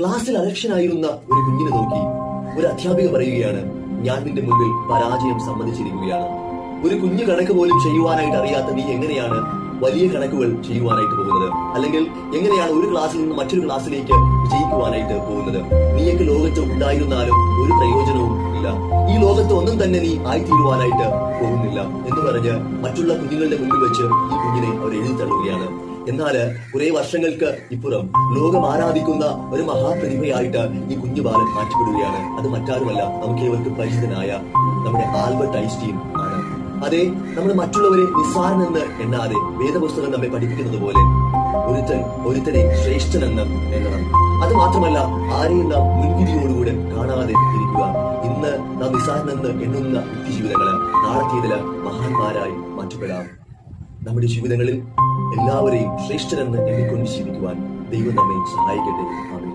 ക്ലാസ്സിൽ അലക്ഷനായിരുന്ന ഒരു കുഞ്ഞിനെ നോക്കി ഒരു അധ്യാപിക പറയുകയാണ് ഞാൻ നിന്റെ മുമ്പിൽ പരാജയം സമ്മതിച്ചിരിക്കുകയാണ്. ഒരു കുഞ്ഞു കണക്ക് പോലും ചെയ്യുവാനായിട്ട് അറിയാത്ത നീ എങ്ങനെയാണ് വലിയ കണക്കുകൾ ചെയ്യുവാനായിട്ട് പോകുന്നത്? അല്ലെങ്കിൽ എങ്ങനെയാണ് ഒരു ക്ലാസ്സിൽ നിന്ന് മറ്റൊരു ക്ലാസ്സിലേക്ക് വിജയിക്കുവാനായിട്ട് പോകുന്നത്? നീയൊക്കെ ലോകത്ത് ഉണ്ടായിരുന്നാലും ഒരു പ്രയോജനവും ഇല്ല. ഈ ലോകത്ത് ഒന്നും തന്നെ നീ ആയിത്തീരുവാനായിട്ട് പോകുന്നില്ല. എന്ന് പറഞ്ഞ് മറ്റുള്ള കുഞ്ഞുങ്ങളുടെ മുന്നിൽ വെച്ച് ഈ കുഞ്ഞിനെ അവർ എഴുതി തള്ളുകയാണ് എന്നാൽ കുറെ വർഷങ്ങൾക്ക് ഇപ്പുറം ലോകം ആരാധിക്കുന്ന ഒരു മഹാപ്രതിഭയായിട്ട് ഈ കുഞ്ഞു ബാലൻ മാറ്റപ്പെടുകയാണ്. അത് മറ്റാരുമല്ല നമുക്ക് ഏവർക്കും പരിചിതനായ നമ്മുടെ ആൽബർട്ട് ഐൻസ്റ്റീൻ ആണ്. അതെ നമ്മൾ മറ്റുള്ളവരെ നിസ്സാരനെന്ന് എണ്ണാതെ വേദപുസ്തകം നമ്മെ പഠിപ്പിക്കുന്നത് പോലെ ഒരുത്തൻ ഒരുത്തനെ ശ്രേഷ്ഠനെന്ന് എണ്ണണം. അത് മാത്രമല്ല ആരെയും നാം മുൻവിധിയോടുകൂടെ കാണാതെ ഇരിക്കുക. ഇന്ന് നാം നിസ്സാരനെന്ന് എണ്ണുന്ന വ്യക്തിജീവിതങ്ങൾ നാളത്തേതിൽ മഹാന്മാരായി മാറ്റപ്പെടാം. നമ്മുടെ ജീവിതങ്ങളിൽ എല്ലാവരെയും ശ്രേഷ്ഠരെന്ന് എണ്ണിക്കൊണ്ട് ജീവിക്കുവാൻ ദൈവം നമ്മെ സഹായിക്കട്ടെ. ആമേൻ.